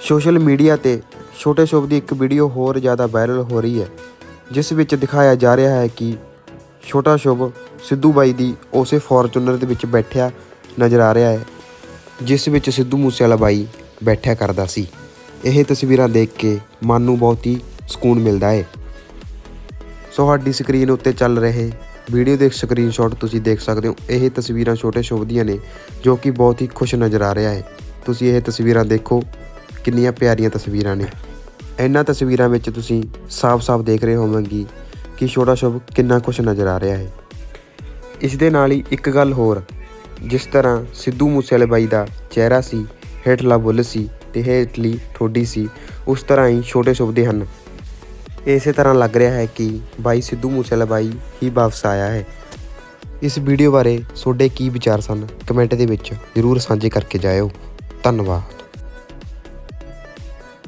Social media ਤੇ ਛੋਟੇ ਸ਼ੁਭ ਦੀ ਇੱਕ ਵੀਡੀਓ ਹੋਰ ਜ਼ਿਆਦਾ ਵਾਇਰਲ ਹੋ ਰਹੀ ਹੈ, ਜਿਸ ਵਿੱਚ ਦਿਖਾਇਆ ਜਾ ਰਿਹਾ ਹੈ ਕਿ ਛੋਟਾ ਸ਼ੁਭ ਸਿੱਧੂ ਬਾਈ ਦੀ ਉਸੇ ਫੋਰਚੂਨਰ ਦੇ ਵਿੱਚ ਬੈਠਿਆ ਨਜ਼ਰ ਆ ਰਿਹਾ ਹੈ, ਜਿਸ ਵਿੱਚ ਸਿੱਧੂ ਮੂਸੇਵਾਲਾ ਬਾਈ ਬੈਠਿਆ ਕਰਦਾ ਸੀ। ਇਹ ਤਸਵੀਰਾਂ ਦੇਖ ਕੇ ਮਨ ਨੂੰ ਬਹੁਤ ਹੀ ਸਕੂਨ ਮਿਲਦਾ ਹੈ। ਤੁਹਾਡੀ ਸਕਰੀਨ ਉੱਤੇ ਚੱਲ ਰਹੇ ਵੀਡੀਓ ਦੇ ਸਕਰੀਨਸ਼ਾਟ ਤੁਸੀਂ ਦੇਖ ਸਕਦੇ ਹੋ। ਇਹ ਤਸਵੀਰਾਂ ਛੋਟੇ ਸ਼ੁਭ ਦੀਆਂ ਨੇ, ਜੋ ਕਿ ਬਹੁਤ ਹੀ ਖੁਸ਼ ਨਜ਼ਰ ਆ ਰਿਹਾ ਹੈ। ਤੁਸੀਂ ਇਹ ਤਸਵੀਰਾਂ ਦੇਖੋ। ਕਿੰਨੀਆਂ ਪਿਆਰੀਆਂ ਤਸਵੀਰਾਂ ਨੇ। ਇਹਨਾਂ ਤਸਵੀਰਾਂ ਵਿੱਚ ਤੁਸੀਂ ਸਾਫ਼-ਸਾਫ਼ ਦੇਖ ਰਹੇ ਹੋਵੋਗੇ ਕਿ ਛੋਟਾ ਸ਼ੁਭ ਕਿੰਨਾ ਖੁਸ਼ ਨਜ਼ਰ ਆ ਰਿਹਾ ਹੈ। ਇਸ ਦੇ ਨਾਲ ਹੀ ਇੱਕ ਗੱਲ ਹੋਰ, ਜਿਸ ਤਰ੍ਹਾਂ ਸਿੱਧੂ ਮੂਸੇਵਾਲੇ ਬਾਈ ਦਾ ਚਿਹਰਾ ਸੀ, ਹੇਠਲਾ ਬੁੱਲ ਸੀ ਤੇ ਹੇਠਲੀ ਠੋਡੀ ਸੀ, ਉਸ ਤਰ੍ਹਾਂ ਹੀ ਛੋਟੇ ਸ਼ੁਭ ਦੇ ਹਨ। ਇਸੇ ਤਰ੍ਹਾਂ ਲੱਗ ਰਿਹਾ ਹੈ ਕਿ ਬਾਈ ਸਿੱਧੂ ਮੂਸੇਵਾਲਾ ਬਾਈ ਹੀ ਵਾਪਸ ਆਇਆ ਹੈ। ਇਸ ਵੀਡੀਓ ਬਾਰੇ ਤੁਹਾਡੇ ਕੀ ਵਿਚਾਰ ਸਨ? ਕਮੈਂਟ ਦੇ ਵਿੱਚ ਜ਼ਰੂਰ ਸਾਂਝੇ ਕਰਕੇ ਜਾਇਓ। ਧੰਨਵਾਦ।